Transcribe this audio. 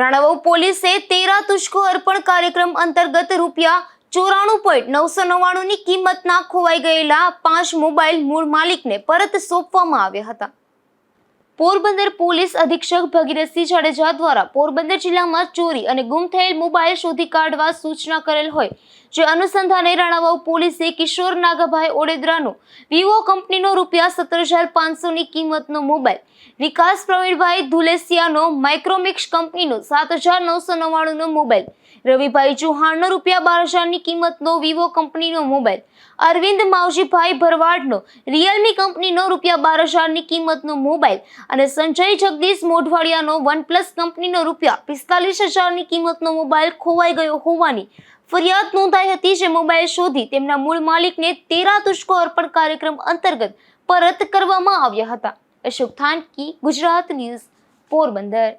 રાણાવાવ પોલીસે તેરા તુષ્કો અર્પણ કાર્યક્રમ અંતર્ગત રૂપિયા ચોરાણું પોઈન્ટ નવસો નવ્વાણુંની કિંમતના ખોવાઈ ગયેલા પાંચ મોબાઈલ મૂળ માલિકને પરત સોંપવામાં આવ્યા હતા. પોરબંદર પોલીસ અધિક્ષક ભગીરથસિંહ જાડેજા દ્વારા પોરબંદર જિલ્લામાં ચોરી અને ગુમ થયેલ મોબાઈલ શોધી કાઢવા સૂચના કરેલ હોય, જે અનુસંધાને રાણાવાવ પોલીસે કિશોર નાગાભાઈ ઓડેદરાનો વિવો કંપનીનો રૂપિયા સત્તર હજાર પાંચસોની કિંમતનો મોબાઈલ, વિકાસ પ્રવીણભાઈ ધુલેસિયાનો માઇક્રોમિક્સ કંપનીનો સાત હજાર નવસો નવ્વાણુંનો મોબાઈલ, રવિભાઈ ચૌહાણનો રૂપિયા બાર હજારની કિંમતનો વિવો કંપનીનો મોબાઈલ, અરવિંદ માવજીભાઈ ભરવાડનો રિયલમી કંપનીનો રૂપિયા બાર હજારની કિંમતનો મોબાઈલ અને સંજય જગદીશ મોઢવાડિયાનો વનપ્લસ કંપનીનો રૂપિયા પિસ્તાલીસ હજારની કિંમતનો મોબાઈલ ખોવાઈ ગયો હોવાની ફરિયાદ નોંધાઈ હતી જે મોબાઈલ શોધી તેમના મૂળ માલિકને તેરા તુષ્કો અર્પણ કાર્યક્રમ અંતર્ગત પરત કરવામાં આવ્યા હતા. અશોક થાનકી, ગુજરાત ન્યૂઝ, પોરબંદર.